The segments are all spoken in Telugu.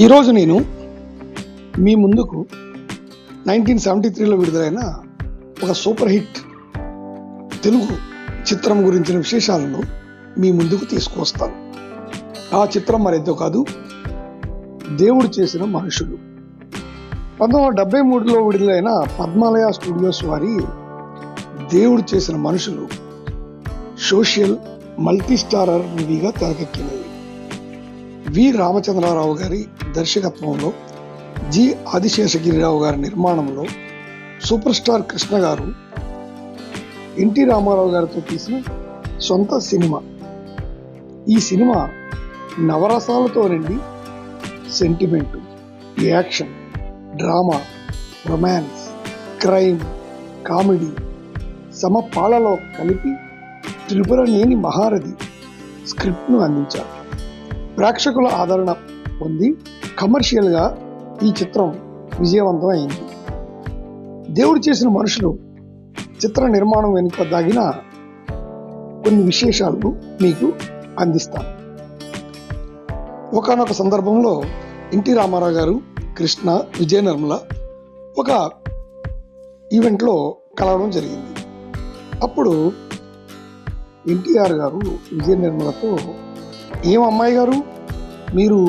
ఈరోజు నేను మీ ముందుకు నైన్టీన్ సెవెంటీ త్రీలో విడుదలైన ఒక సూపర్ హిట్ తెలుగు చిత్రం గురించిన విశేషాలను మీ ముందుకు తీసుకువస్తాను. ఆ చిత్రం మరేదో కాదు దేవుడు చేసిన మనుషులు. పంతొమ్మిది వందల డెబ్బై మూడులో విడుదలైన పద్మాలయ స్టూడియోస్ వారి దేవుడు చేసిన మనుషులు సోషల్ మల్టీ స్టారర్ మూవీగా తెరకెక్కినది వి. రామచంద్రారావు గారి దర్శకత్వంలో జి. ఆదిశేషగిరిరావు గారి నిర్మాణంలో సూపర్ స్టార్ కృష్ణ గారు ఎన్టీ రామారావు గారితో తీసిన సొంత సినిమా. ఈ సినిమా నవరసాలతో నిండి sentiment action drama romance crime comedy సమపాళలో కలిపి త్రిపురనేని మహారథి స్క్రిప్ట్ను అందించారు. ప్రేక్షకుల ఆదరణ పొంది కమర్షియల్గా ఈ చిత్రం విజయవంతం అయింది దేవుడు చేసిన మనుషులు చిత్ర నిర్మాణం వెనుక దాగిన కొన్ని విశేషాలను మీకు అందిస్తాను. ఒకనొక సందర్భంలో ఎన్టీ రామారావు గారు కృష్ణ విజయ నిర్మల ఒక ఈవెంట్లో కలవడం జరిగింది. అప్పుడు ఎన్టీఆర్ గారు విజయ నిర్మలతో ఏం అమ్మాయి గారు? మీరు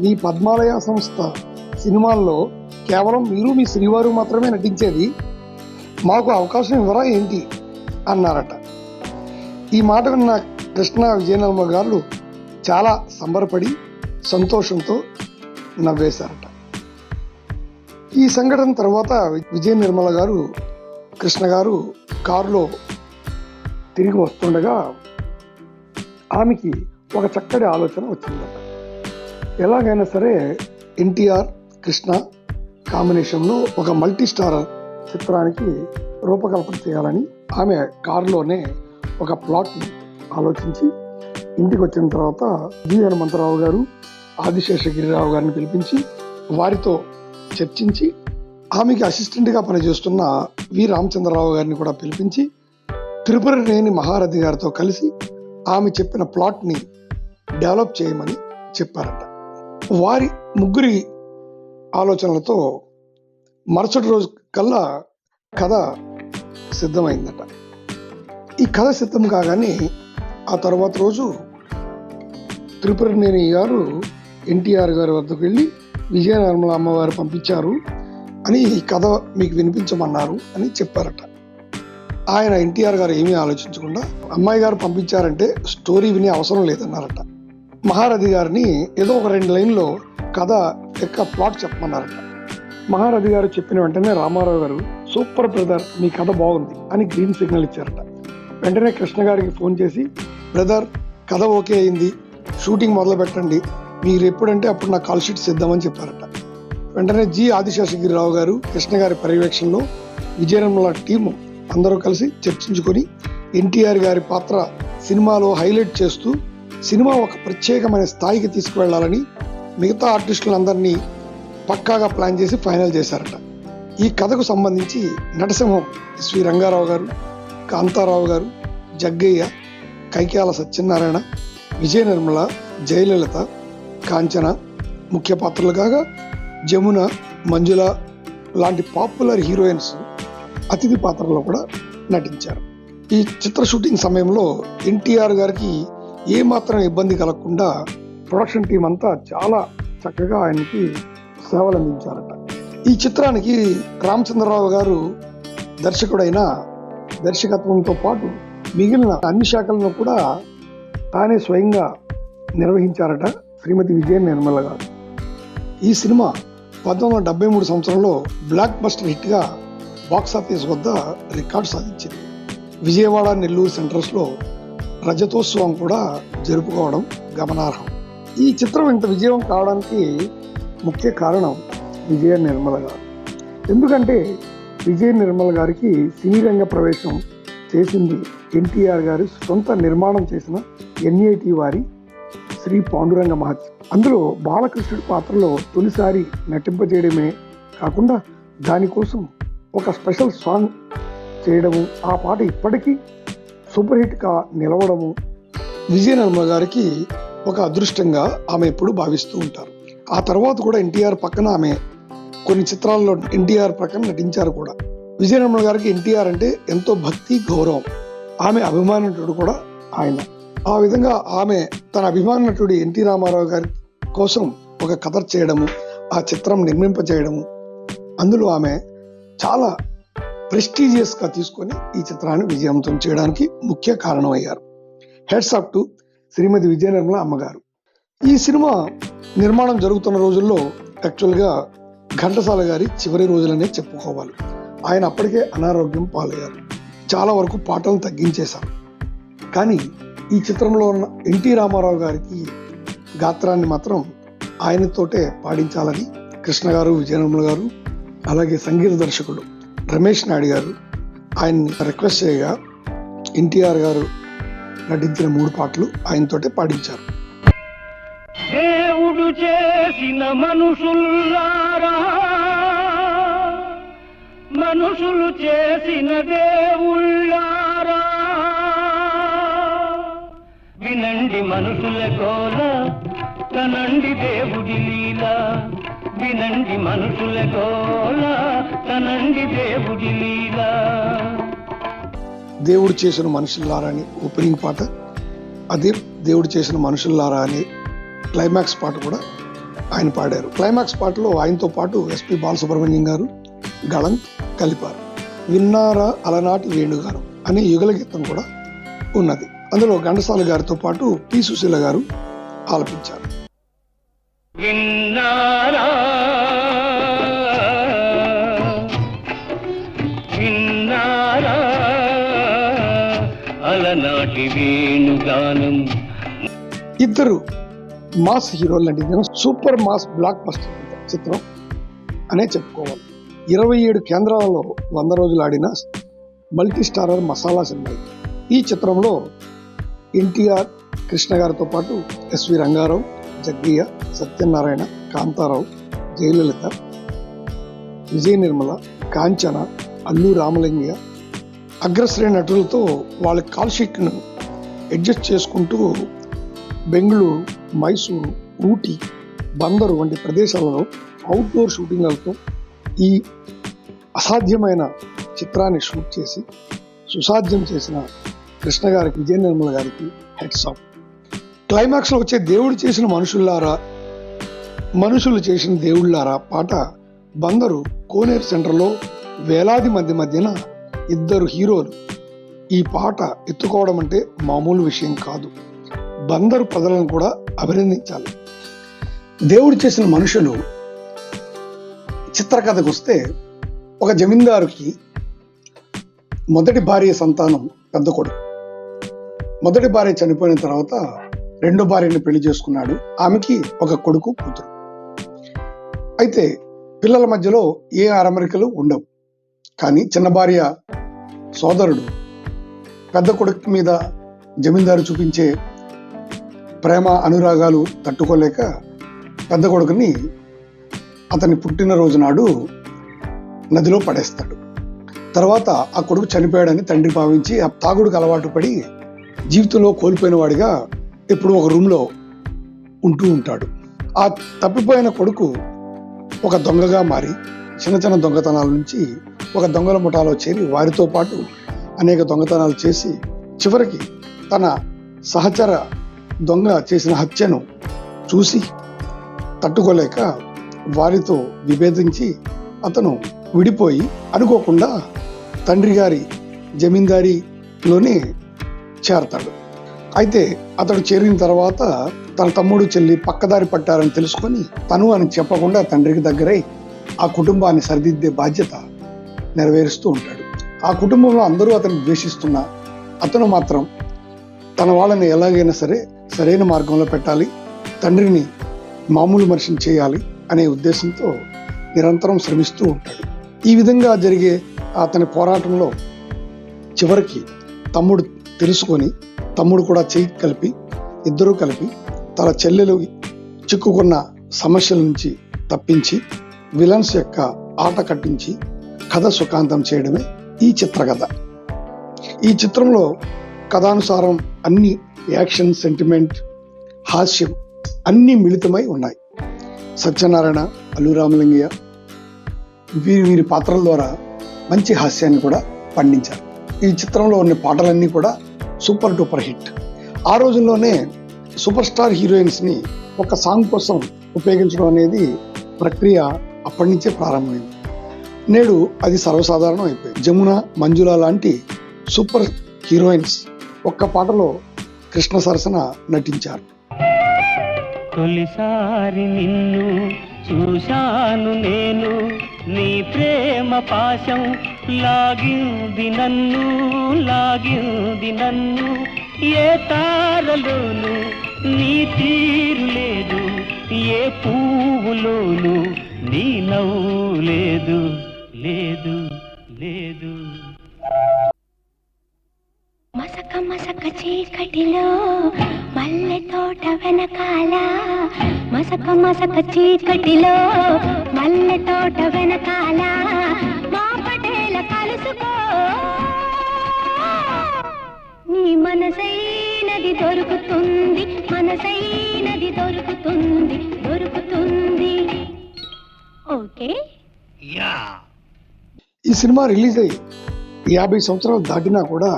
మీ పద్మాలయ సంస్థ సినిమాల్లో కేవలం మీరు మీ శ్రీవారు మాత్రమే నటించేది? మాకు అవకాశం ఇవ్వరా ఏంటి? అన్నారట. ఈ మాట విన్న కృష్ణ విజయనర్మ గారు చాలా సంబరపడి సంతోషంతో నవ్వేశారట. ఈ సంఘటన తర్వాత విజయ నిర్మల గారు కృష్ణ గారు కారులో తిరిగి వస్తుండగా ఆమెకి ఒక చక్కటి ఆలోచన వచ్చిందట. ఎలాగైనా సరే ఎన్టీఆర్ కృష్ణ కాంబినేషన్లో ఒక మల్టీ స్టార్ చిత్రానికి రూపకల్పన చేయాలని ఆమె కారులోనే ఒక ప్లాట్ని ఆలోచించి ఇంటికి వచ్చిన తర్వాత జి హనుమంతరావు గారు ఆదిశేషగిరిరావు గారిని పిలిపించి వారితో చర్చించి ఆమెకి అసిస్టెంట్గా పనిచేస్తున్న వి రామచంద్రరావు గారిని కూడా పిలిపించి త్రిపురనేని మహారథి గారితో కలిసి ఆమె చెప్పిన ప్లాట్ని డెవలప్ చేయమని చెప్పారట. వారి ముగ్గురి ఆలోచనలతో మరుసటి రోజు కల్లా కథ సిద్ధమైందట. ఈ కథ సిద్ధం కాగానే ఆ తర్వాత రోజు త్రిపురనేని గారు ఎన్టీఆర్ గారి వద్దకు వెళ్ళి విజయ నిర్మల అమ్మవారు పంపించారు అని ఈ కథ మీకు వినిపించమన్నారు అని చెప్పారట. ఆయన ఎన్టీఆర్ గారు ఏమీ ఆలోచించకుండా అమ్మాయి గారు పంపించారంటే స్టోరీ వినే అవసరం లేదన్నారట. మహారథి గారిని ఏదో ఒక రెండు లైన్లో కథ యొక్క ప్లాట్ చెప్పమన్నారట మహారథి గారు చెప్పిన వెంటనే రామారావు గారు సూపర్ బ్రదర్ మీ కథ బాగుంది అని గ్రీన్ సిగ్నల్ ఇచ్చారట. వెంటనే కృష్ణ గారికి ఫోన్ చేసి బ్రదర్ కథ ఓకే అయింది. షూటింగ్ మొదలు పెట్టండి. మీరు ఎప్పుడంటే అప్పుడు నా కాల్ షీట్ సిద్దామని చెప్పారట. వెంటనే జి. ఆదిశేషగిరిరావు గారు కృష్ణ గారి పర్యవేక్షణలో విజయనిర్మల టీము అందరూ కలిసి చర్చించుకొని ఎన్టీఆర్ గారి పాత్ర సినిమాలో హైలైట్ చేస్తూ సినిమా ఒక ప్రత్యేకమైన స్థాయికి తీసుకువెళ్ళాలని మిగతా ఆర్టిస్టులందరినీ పక్కాగా ప్లాన్ చేసి ఫైనల్ చేశారట. ఈ కథకు సంబంధించి నటసింహం శ్రీ రంగారావు గారు కాంతారావు గారు జగ్గయ్య కైకాల సత్యనారాయణ విజయ నిర్మల జయలలిత కాంచన ముఖ్య పాత్రలు కాగా జమున మంజుల లాంటి పాపులర్ హీరోయిన్స్ అతిథి పాత్రలో కూడా నటించారు. ఈ చిత్ర షూటింగ్ సమయంలో ఎన్టీఆర్ గారికి ఏమాత్రం ఇబ్బంది కలగకుండా ప్రొడక్షన్ టీం అంతా చాలా చక్కగా ఆయనకి సేవలు అందించారట ఈ చిత్రానికి రామచంద్రరావు గారు దర్శకుడైన దర్శకత్వంతో పాటు మిగిలిన అన్ని శాఖలను కూడా తానే స్వయంగా నిర్వహించారట శ్రీమతి విజయ నిర్మల గారు. ఈ సినిమా పంతొమ్మిది వందల డెబ్బై మూడు సంవత్సరంలో బ్లాక్ బస్టర్ హిట్గా బాక్సాఫీస్ వద్ద రికార్డు సాధించింది. విజయవాడ నెల్లూరు సెంటర్స్లో రజతోత్సవం కూడా జరుపుకోవడం గమనార్హం. ఈ చిత్రం ఇంత విజయం కావడానికి ముఖ్య కారణం విజయ నిర్మల గారు. ఎందుకంటే విజయ నిర్మల గారికి సినీ రంగ ప్రవేశం చేసింది ఎన్టీఆర్ గారి సొంత నిర్మాణం చేసిన ఎన్ఐటి వారి శ్రీ పాండురంగ మహత్యం. అందులో బాలకృష్ణుడి పాత్రలో తొలిసారి నటింపజేయడమే కాకుండా దానికోసం ఒక స్పెషల్ సాంగ్ చేయడము ఆ పాట ఇప్పటికీ సూపర్ హిట్గా నిలవడము విజయ గారికి ఒక అదృష్టంగా ఆమె ఎప్పుడు భావిస్తూ ఉంటారు. ఆ తర్వాత కూడా ఎన్టీఆర్ పక్కన ఆమె కొన్ని చిత్రాల్లో ఎన్టీఆర్ ప్రక్కన నటించారు కూడా. విజయనిర్మల గారికి ఎన్టీఆర్ అంటే ఎంతో భక్తి గౌరవం. ఆమె అభిమాన నటుడు కూడా ఆయన. ఆ విధంగా ఆమె తన అభిమాన నటుడు ఎన్టీ రామారావు గారి కోసం ఒక కథ చేయడము ఆ చిత్రం నిర్మింపజేయడము. అందులో ఆమె చాలా ప్రెస్టీజియస్గా తీసుకొని ఈ చిత్రాన్ని విజయవంతం చేయడానికి ముఖ్య కారణమయ్యారు. Heads up to Shrimati Vijaya Nirmala అమ్మగారు. ఈ సినిమా నిర్మాణం జరుగుతున్న రోజుల్లో యాక్చువల్గా ఘంటసాల గారి చివరి రోజులనే చెప్పుకోవాలి. ఆయన అప్పటికే అనారోగ్యం పాలయ్యారు. చాలా వరకు పాటలను తగ్గించేశారు. కానీ ఈ చిత్రంలో ఉన్న ఎన్టీ రామారావు గారికి గాత్రాన్ని మాత్రం ఆయనతోటే పాడించాలని కృష్ణ గారు గారు అలాగే సంగీత దర్శకుడు రమేష్ నాయుడు గారు ఆయన్ని రిక్వెస్ట్ చేయగా ఎన్టీఆర్ గారు నటించిన మూడు పాటలు ఆయనతోటే పాడించారు. దేవుడు చేసిన మనుషుల్లారా మనుషులు చేసిన దేవుళ్ళారా. వినండి మనుషుల కోల కనండి దేవుడి లీల. వినండి మనుషుల కోల తనండి దేవుడి లీల. దేవుడు చేసిన మనుషుల్లారా అని ఓపెనింగ్ పాట. అదే దేవుడు చేసిన మనుషుల్లారా అని క్లైమాక్స్ పాట కూడా ఆయన పాడారు. క్లైమాక్స్ పాటలో ఆయనతో పాటు ఎస్పి బాలసుబ్రహ్మణ్యం గారు గళం కలిపారు. విన్నారా అలనాటి వేణుగారు అనే యుగల గీతం కూడా ఉన్నది. అందులో ఘంటసాల గారితో పాటు పి సుశీల గారు ఆలపించారు. ఇద్దరు మాస్ హీరోలు నటించిన సూపర్ మాస్ బ్లాక్ బస్టర్ చిత్రం అనే చెప్పుకోవాలి. ఇరవై ఏడు కేంద్రాలలో వంద రోజులు ఆడిన మల్టీ స్టారర్ మసాలా సినిమా ఈ చిత్రంలో ఎన్టీఆర్ కృష్ణ గారితో పాటు ఎస్వి రంగారావు జగ్గయ్య సత్యనారాయణ కాంతారావు జయలలిత విజయ నిర్మల కాంచన అల్లు రామలింగయ్య అగ్రశ్రేణి నటులతో వాళ్ళ కాల్ షీట్ను అడ్జస్ట్ చేసుకుంటూ బెంగళూరు మైసూరు ఊటీ బందరు వంటి ప్రదేశాలలో అవుట్డోర్ షూటింగ్లతో ఈ అసాధ్యమైన చిత్రాన్ని షూట్ చేసి సుసాధ్యం చేసిన కృష్ణ గారికి విజయ నిర్మల గారికి హెడ్స్ ఆఫ్ క్లైమాక్స్లో వచ్చే దేవుడు చేసిన మనుషుల్లారా మనుషులు చేసిన దేవుళ్ళారా పాట బందరు కోనేరు సెంటర్లో వేలాది మంది మధ్యన ఇద్దరు హీరోలు ఈ పాట ఎత్తుకోవడం అంటే మామూలు విషయం కాదు. బందరు ప్రజలను కూడా అభినందించాలి. దేవుడు చేసిన మనుషులు చిత్రకథకు వస్తే ఒక జమీందారుకి మొదటి భార్య సంతానం పెద్ద కొడుకు. మొదటి భార్య చనిపోయిన తర్వాత రెండో భార్యని పెళ్ళి చేసుకున్నాడు. ఆమెకి ఒక కొడుకు కూతురు. అయితే పిల్లల మధ్యలో ఏ అరమరికలు ఉండవు. కానీ చిన్న భార్య సోదరుడు పెద్ద కొడుకు మీద జమీందారు చూపించే ప్రేమ అనురాగాలు తట్టుకోలేక పెద్ద కొడుకుని అతని పుట్టినరోజు నాడు నదిలో పడేస్తాడు. తర్వాత ఆ కొడుకు చనిపోయాడని తండ్రి భావించి ఆ తాగుడుకు అలవాటు పడి జీవితంలో కోల్పోయిన వాడిగా ఎప్పుడు ఒక రూమ్లో ఉంటూ ఉంటాడు. ఆ తప్పిపోయిన కొడుకు ఒక దొంగగా మారి చిన్న చిన్న దొంగతనాల నుంచి ఒక దొంగల ముఠాలో చేరి వారితో పాటు అనేక దొంగతనాలు చేసి చివరికి తన సహచర దొంగ చేసిన హత్యను చూసి తట్టుకోలేక వారితో విభేదించి అతను విడిపోయి అనుకోకుండా తండ్రి గారి జమీందారీలోనే చేరతాడు. అయితే అతడు చేరిన తర్వాత తన తమ్ముడు చెల్లి పక్కదారి పట్టారని తెలుసుకొని తను అని చెప్పకుండా తండ్రికి దగ్గరై ఆ కుటుంబాన్ని సరిదిద్దే బాధ్యత నెరవేరుస్తూ ఉంటాడు. ఆ కుటుంబంలో అందరూ అతను ద్వేషిస్తున్నా అతను మాత్రం తన వాళ్ళని ఎలాగైనా సరే సరైన మార్గంలో పెట్టాలి. తండ్రిని మామూలు మనిషిని చేయాలి అనే ఉద్దేశంతో నిరంతరం శ్రమిస్తూ ఉంటాడు. ఈ విధంగా జరిగే అతని పోరాటంలో చివరికి తమ్ముడు తెలుసుకొని తమ్ముడు కూడా చేయి కలిపి ఇద్దరూ కలిపి తన చెల్లెలు చిక్కుకున్న సమస్యల నుంచి తప్పించి విలన్స్ యొక్క ఆట కట్టించి కథ సుఖాంతం చేయడమే ఈ చిత్రకథ. ఈ చిత్రంలో కథానుసారం అన్ని యాక్షన్ సెంటిమెంట్ హాస్యం అన్నీ మిళితమై ఉన్నాయి. సత్యనారాయణ అల్లు రామలింగయ్య వీరి వీరి పాత్రల ద్వారా మంచి హాస్యాన్ని కూడా పండించారు. ఈ చిత్రంలో ఉన్న పాటలన్నీ కూడా సూపర్ డూపర్ హిట్. ఆ రోజుల్లోనే సూపర్ స్టార్ హీరోయిన్స్ని ఒక సాంగ్ కోసం ఉపయోగించడం అనేది ప్రక్రియ అప్పటి నుంచే ప్రారంభమైంది. నేడు అది సర్వసాధారణం అయిపోయింది. జమున మంజుల లాంటి సూపర్ హీరోయిన్స్ ఒక్క పాటలో కృష్ణ సరసన నటించారు. తొలిసారి నిన్ను చూశాను నేను నీ ప్రేమ పాశం లాగింది నన్ను లాగింది నన్ను. ఏ తారలోను నీ తీరు లేదు ఏ పువ్వులోను నీ నవ్వు లేదు లేదు లేదు. మసక మసక చీకటిలో మల్లె తోట వెనకాల మసక మసక చీకటిలో మల్లె తోట వెనకాల మా పటేల కలుసుకో. నీ మనసైనది దొరుకుతుంది మనసైనది దొరుకుతుంది దొరుకుతుంది. ఓకే. ఈ సినిమా రిలీజ్ అయ్యి యాభై సంవత్సరాలు దాటినా కూడా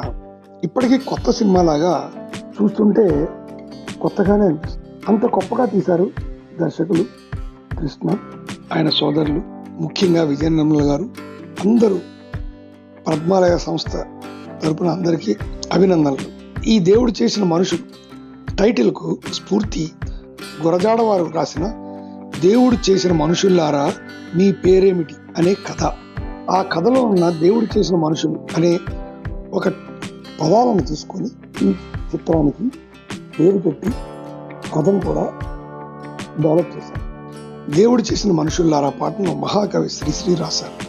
ఇప్పటికీ కొత్త సినిమాలాగా చూస్తుంటే కొత్తగానే అనిపిస్తుంది అంత గొప్పగా తీశారు దర్శకులు కృష్ణ ఆయన సోదరులు ముఖ్యంగా విజయనమ్ముల గారు అందరూ పద్మాలయ సంస్థ తరపున అందరికీ అభినందనలు. ఈ దేవుడు చేసిన మనుషులు టైటిల్కు స్ఫూర్తి గురజాడవారు రాసిన దేవుడు చేసిన మనుషుల్లారా మీ పేరేమిటి అనే కథ. ఆ కథలో ఉన్న దేవుడు చేసిన మనుషులు అనే ఒక పదాలను తీసుకొని ఈ చిత్రానికి పేరు పెట్టి కథను కూడా డెవలప్ చేశారు. దేవుడు చేసిన మనుషుల్లారా పాటను మహాకవి శ్రీశ్రీ రాశారు.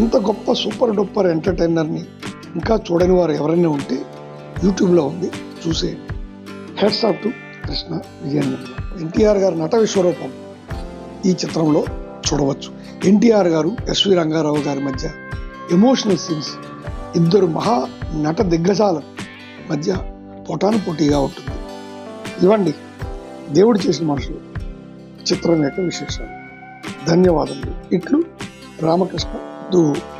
ఇంత గొప్ప సూపర్ డూపర్ ఎంటర్టైనర్ని ఇంకా చూడని వారు ఎవరైనా ఉంటే యూట్యూబ్లో ఉంది చూసేయండి. Hats off to Krishna Vijayendra NTR గారి నట విశ్వరూపం ఈ చిత్రంలో చూడవచ్చు. ఎన్టీఆర్ గారు ఎస్వి రంగారావు గారి మధ్య ఎమోషనల్ సీన్స్ ఇద్దరు మహా నట దిగ్గజాల. మధ్య పోటాను పోటీగా ఉంటుంది. ఇవ్వండి దేవుడు చేసిన మనుషులు. చిత్రం యొక్క విశేషాలు. ధన్యవాదములు. ఇట్లు రామకృష్ణ దువ్వు.